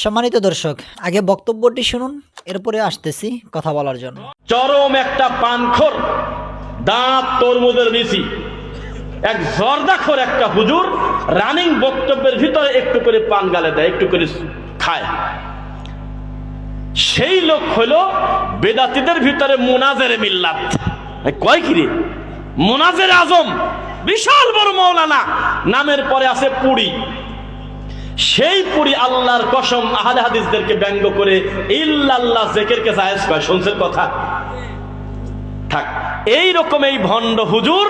সম্মানিত দর্শক, আগে বক্তব্যটি শুনুন, এরপরে আসতেছি কথা বলার জন্য। চরম একটা পানখোর, দাঁত তরমুজের বেশি এক জর্দাখোর একটা হুজুর রানিং বক্তব্যের ভিতরে একটু করে পান গালে দেয়, একটু করে খায়। সেই লোক হলো বেদাতিদের ভিতরে মোনাজের মিল্লাত। কয় কি রে? মোনাজের আজম, বিশাল বড় মৌলানা, নামের পরে আছে পুরী। সেই পুরি আল্লাহর কসম আহলে হাদিসদেরকে ব্যঙ্গ করে ইল্লাল্লাহ জেকেরকে জায়েজ কয়, শুনছেন কথা? থাক এই রকম এই ভণ্ড হুজুর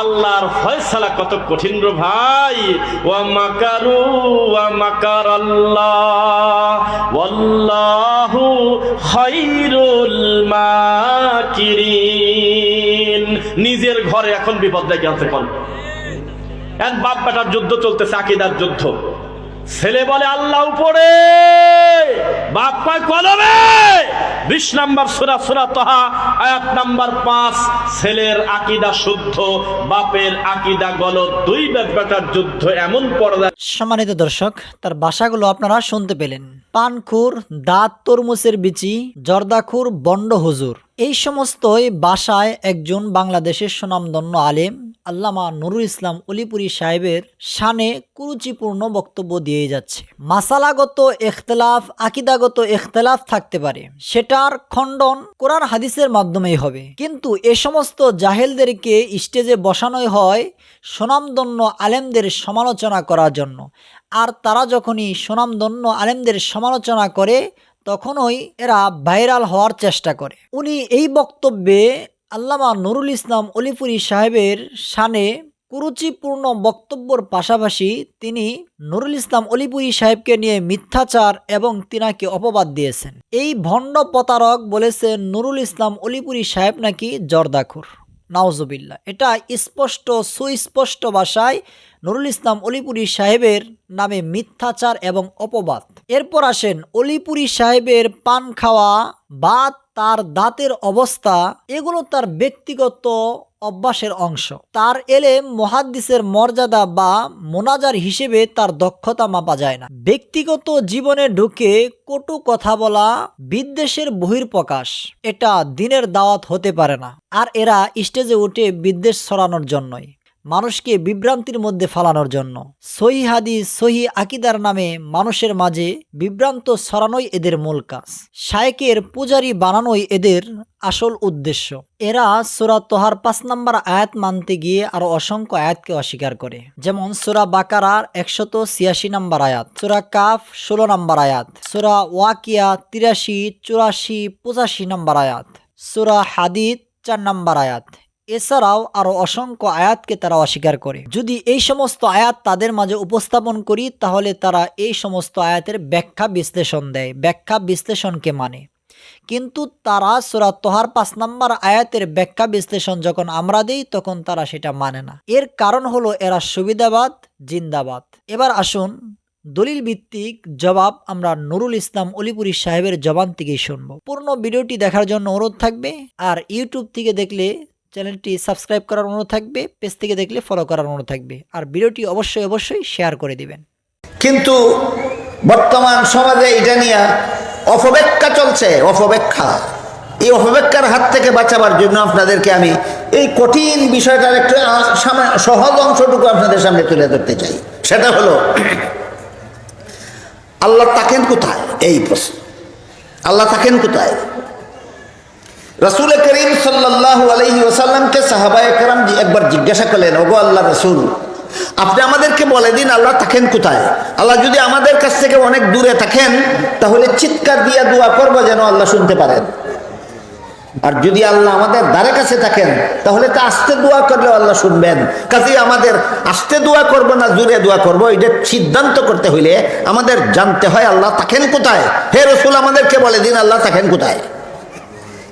আল্লাহর ফয়সালা কত কঠিন রে ভাই। ওয়া মাকারু ওয়া মাকার আল্লাহ ওয়াল্লাহু খায়রুল মাকিরিন। নিজের ঘরে এখন বিপদ ডেকে আছে কোন এক বাপ বেটার যুদ্ধ চলতেছে, আকিদার যুদ্ধ। ছেলে বলে আল্লাহ উপরে বিশ নাম্বার পাঁচ, ছেলের আকিদা শুদ্ধ, বাপের দুই যুদ্ধ, এমন সম্মানিত দর্শক, তার ভাষাগুলো আপনারা শুনতে পেলেন। পানখুর, দাঁত তরমুজের বিচি, জর্দাখুর, বন্ড হুজুর। এই সমস্তই বাসায় একজন বাংলাদেশের সুনামধন্য আলেম, আল্লামা নুরুল ইসলাম অলিপুরি সাহেবের শানে কুরুচিপূর্ণ বক্তব্য দিয়ে যাচ্ছে। মাসালাগত এখতলাফ, আকিদাগত এখতলাফ থাকতে পারে। সেটার খণ্ডন কোরআন হাদিসের মাধ্যমেই হবে। কিন্তু এ সমস্ত জাহেলদেরকে স্টেজে বসানোই হয় সুনামধন্য আলেমদের সমালোচনা করার জন্য। আর তারা যখনই সুনামধন্য আলেমদের সমালোচনা করে তখনই এরা ভাইরাল হওয়ার চেষ্টা করে। উনি এই বক্তব্যে আল্লামা নুরুল ইসলাম অলিপুরি সাহেবের শানে কুরুচিপূর্ণ বক্তব্যর পাশাপাশি তিনি নুরুল ইসলাম অলিপুরি সাহেবকে নিয়ে মিথ্যাচার এবং তিনাকে অপবাদ দিয়েছেন। এই ভণ্ড প্রতারক বলেছে নুরুল ইসলাম অলিপুরি সাহেব নাকি জর্দাখুর। নাওজুবিল্লা এটা স্পষ্ট, সুস্পষ্ট ভাষায় নুরুল ইসলাম অলিপুরি সাহেবের নামে মিথ্যাচার এবং অপবাদ। এরপর আসেন অলিপুরি সাহেবের পান খাওয়া বা তার দাঁতের অবস্থা, এগুলো তার ব্যক্তিগত অভ্যাসের অংশ। তার এলে মহাদ্দিসের মর্যাদা বা মোনাজার হিসেবে তার দক্ষতা মাপা যায় না। ব্যক্তিগত জীবনে ঢুকে কটু কথা বলা বিদ্বেষের বহির্প্রকাশ এটা দিনের দাওয়াত হতে পারে না। আর এরা স্টেজে উঠে বিদ্বেষ ছড়ানোর জন্যই। মানুষকে বিভ্রান্তির মধ্যে ফালানোর জন্য। সহি হাদিস, সহি আকিদার নামে মানুষের মাঝে বিভ্রান্ত ছড়ানোই এদের মূল কাজ। শায়েকের পূজারি বানানোই এদের আসল উদ্দেশ্য। এরা সুরা তোহার পাঁচ নম্বর আয়াত মানতে গিয়ে আরও অসংখ্য আয়াতকে অস্বীকার করে। যেমন সুরা বাকারার একশত ছিয়াশি নম্বর আয়াত, সুরা কাফ ষোলো নম্বর আয়াত, সুরা ওয়াকিয়া তিরাশি, চুরাশি, পঁচাশি নম্বর আয়াত, সুরা হাদিদ চার নম্বর আয়াত। এছাড়াও আরও অসংখ্য আয়াতকে তারা অস্বীকার করে। যদি এই সমস্ত আয়াত তাদের মাঝে উপস্থাপন করি, তাহলে তারা এই সমস্ত আয়াতের ব্যাখ্যা বিশ্লেষণ দেয়। ব্যাখ্যা বিশ্লেষণকে মানে। কিন্তু তারা সুরা তোহার পাঁচ নম্বর আয়াতের ব্যাখ্যা বিশ্লেষণ যখন আমরা দিই, তখন তারা সেটা মানে না। এর কারণ হলো এরা সুবিধাবাদ, জিন্দাবাদ। এবার আসুন দলিল ভিত্তিক জবাব আমরা নুরুল ইসলাম অলিপুরি সাহেবের জবান থেকেই শুনব। পূর্ণ ভিডিওটি দেখার জন্য অনুরোধ থাকবে। আর ইউটিউব থেকে দেখলে চ্যানেলটি সাবস্ক্রাইব করার অনুরোধ থাকবে, পেজ থেকে দেখলে ফলো করার অনুরোধ থাকবে, আর ভিডিওটি অবশ্যই অবশ্যই শেয়ার করে দিবেন। কিন্তু বর্তমান সমাজে এটা নিয়ে অপব্যাখ্যা চলছে, অপব্যাখ্যা। এই অপব্যাখ্যার হাত থেকে বাঁচাবার জন্য আপনাদেরকে আমি এই কঠিন বিষয়টার একটু সহজ অংশটুকু আপনাদের সামনে তুলে ধরতে চাই। সেটা হলো, আল্লাহ থাকেন কোথায়? এই প্রশ্ন। আল্লাহ থাকেন কোথায়? রসুল করিম সাল্লাহ আলহি ওসাল্লামকে সাহাবায় কারাম একবার জিজ্ঞাসা করলেন, ওগো আল্লাহ রসুল, আপনি আমাদেরকে বলে দিন আল্লাহ থাকেন কোথায়? আল্লাহ যদি আমাদের কাছ থেকে অনেক দূরে থাকেন, তাহলে চিৎকার দিয়া দোয়া করব যেন আল্লাহ শুনতে পারেন। আর যদি আল্লাহ আমাদের দ্বারে কাছে থাকেন, তাহলে তা আস্তে দোয়া করলে আল্লাহ শুনবেন। কাজেই আমাদের আস্তে দোয়া করব না জুড়ে দোয়া করব, এটা সিদ্ধান্ত করতে হইলে আমাদের জানতে হয় আল্লাহ থাকেন কোথায়। হে রসুল, আমাদেরকে বলে দিন আল্লাহ থাকেন কোথায়?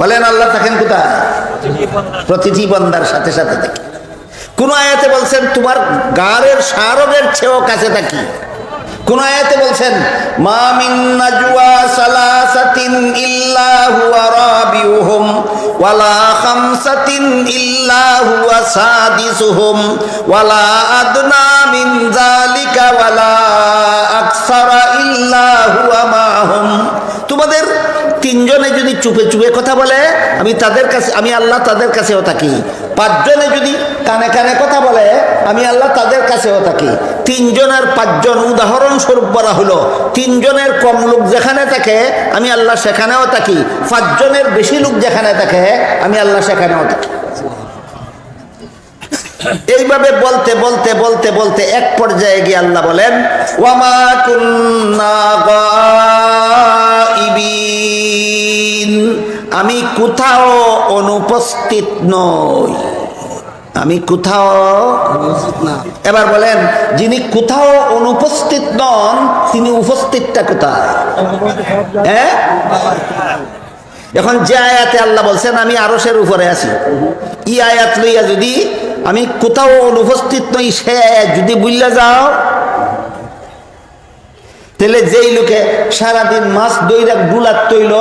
বলেন, আল্লাহ থাকেন কোথায়? প্রতিটি বন্দার সাথে সাথে থাকি। কোন আয়াতে বলছেন, তোমার গাড়ের সারগের ছেও কাছে থাকি কোন আয়াতে বলছেন, মা মিন নাজওয়া সালাসাতিন ইল্লা হুয়া রাবিউহুম, ওয়ালা খামসাতিন ইল্লা হুয়া সাদিসুহুম, ওয়ালা আদনা মিন যালিকা, ওয়ালা আকসারা ইল্লা হুয়া মাহুম। তোমাদের তিনজনে যদি চুপে চুপে কথা বলে, আমি তাদের কাছে, আমি আল্লাহ তাদের কাছেও থাকি। পাঁচজনে যদি কানে কানে কথা বলে, আমি আল্লাহ তাদের কাছেও থাকি। তিনজনের পাঁচজন, উদাহরণস্বরূপ বলা হলো, তিনজনের কম লোক যেখানে থাকে, আমি আল্লাহ সেখানেও থাকি। পাঁচজনের বেশি লোক যেখানে থাকে, আমি আল্লাহ সেখানেও থাকি। এইভাবে বলতে বলতে বলতে বলতে এক পর্যায়ে গিয়ে আল্লাহ বলেন ওয়ামা কুন্না গাইবিন। আমি কোথাও অনুপস্থিত নই। আমি কোথাও এবার বলেন যিনি কোথাও অনুপস্থিত নন তিনি উপস্থিতটা কোথায়? হ্যাঁ? এখন যে আয়াতে আল্লাহ বলছেন আমি আরসের উপরে আছি। ই আয়াত লইয়া যদি আমি কোথাও অনুপস্থিত নই সে যদি বুঝলে যাও তাহলে যেই লোকে সারাদিন মাছ দইরা ডুলার তৈল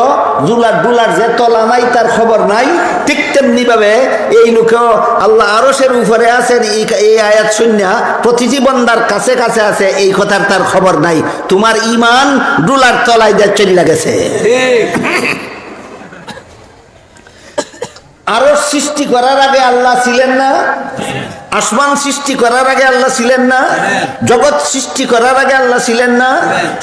জুলার ডুলার যে তলা নাই, তার খবর নাই, ঠিক তেমনি ভাবে এই লোকেও আল্লাহ আরসের উপরে আছেন, এই- আয়াত শূন্যা প্রতিটি বন্দার কাছে কাছে আছে, এই কথার তার খবর নাই। তোমার ইমান ডুলার তলায় দিয়ে চলে গেছে। আরও সৃষ্টি করার আগে আল্লাহ ছিলেন না? আসমান সৃষ্টি করার আগে আল্লাহ ছিলেন না জগৎ সৃষ্টি করার আগে আল্লাহ ছিলেন না।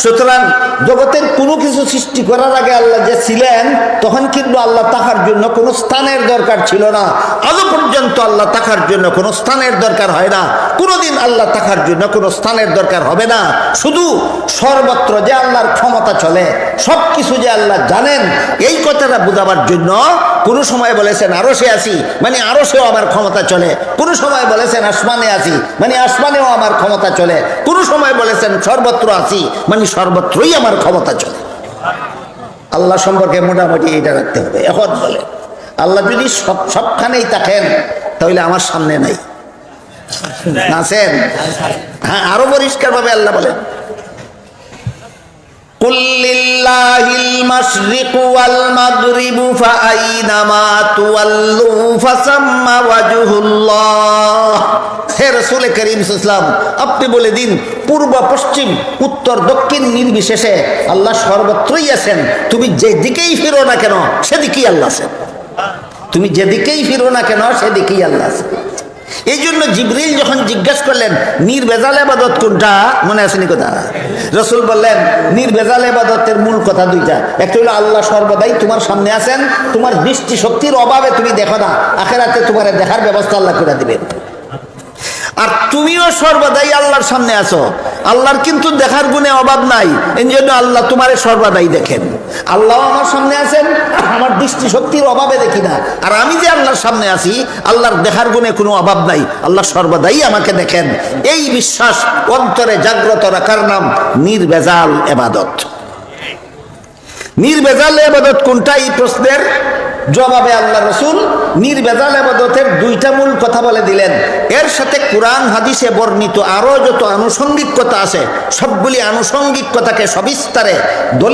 সুতরাং জগতের কোনো কিছু সৃষ্টি করার আগে আল্লাহ যে ছিলেন তখন কিন্তু আল্লাহ তাকার জন্য কোনো স্থানের দরকার ছিল না। আজও পর্যন্ত আল্লাহ তাকার জন্য কোনো স্থানের দরকার হয় না। কোনোদিন আল্লাহ তাকার জন্য কোনো স্থানের দরকার হবে না। শুধু সর্বত্র যে আল্লাহর ক্ষমতা চলে সব কিছু যে আল্লাহ জানেন এই কথাটা বোঝাবার জন্য কোনো সময় বলেছেন আরও সে আসি। মানে আরও সেও আমার ক্ষমতা চলে। কোনো সময় বলেছেন আসমানে আছি মানে আসমানেও আমার ক্ষমতা চলে কোনো সময় বলেছেন সর্বত্র আছি মানে সর্বত্রই আমার ক্ষমতা চলে আল্লাহ সম্পর্কে মোটামুটি এটা রাখতে হবে এখন বলে আল্লাহ যদি সব সবখানেই থাকেন তাহলে আমার সামনে নাই আছেন হ্যাঁ আরো পরিষ্কার ভাবে আল্লাহ বলেন قل لله المشرق والمغرب فأينما تولوا فثم وجه الله হে রসুল করিম ইসলাম আপনি বলে দিন, পূর্ব, পশ্চিম, উত্তর, দক্ষিণ, নির্বিশেষে আল্লাহ সর্বত্রই আছেন। তুমি যেদিকেই ফিরো না কেন, সেদিকেই আল্লাহ আছেন। তুমি যেদিকেই ফিরো না কেন, সেদিকেই আল্লাহ আছেন। এই জন্য জিবরিল যখন জিজ্ঞাসা করলেন, নির্বেজাল আবাদত কোনটা? মনে আসেনি কথা? রসুল বললেন, নির্বেজাল আবাদতের মূল কথা দুইটা। একটা হলো আল্লাহ সর্বদাই তোমার সামনে আছেন, তোমার দৃষ্টি শক্তির অভাবে তুমি দেখো না, আখেরাতে তোমার দেখার ব্যবস্থা আল্লাহ করে দিবেন। আর তুমিও সর্বদাই আল্লাহর সামনে আছো। আল্লাহর কিন্তু দেখার গুণে অভাব নাই। এই জন্য আল্লাহ তোমারে সর্বদাই দেখেন। আল্লাহ আমার সামনে আছেন, আমার দৃষ্টি শক্তির অভাবে দেখি না। আর আমি যে আল্লাহর সামনে আছি, আল্লাহর দেখার গুণে কোনো অভাব নাই। আল্লাহ সর্বদাই আমাকে দেখেন। এই বিশ্বাস অন্তরে জাগ্রত রাখার নাম নির্বেজাল এবাদত। নির্বেজাল এবাদত কোনটা? এই প্রশ্নের জবাবে আল্লাহ রসুল নির্বেদাল আবাদতের দুইটা মূল কথা বলে দিলেন। এর সাথে কোরআন, হাদিসে বর্ণিত আরও যত আনুষঙ্গিক কথা আছে, সবগুলি আনুষঙ্গিক কথাকে সবিস্তারে দলিল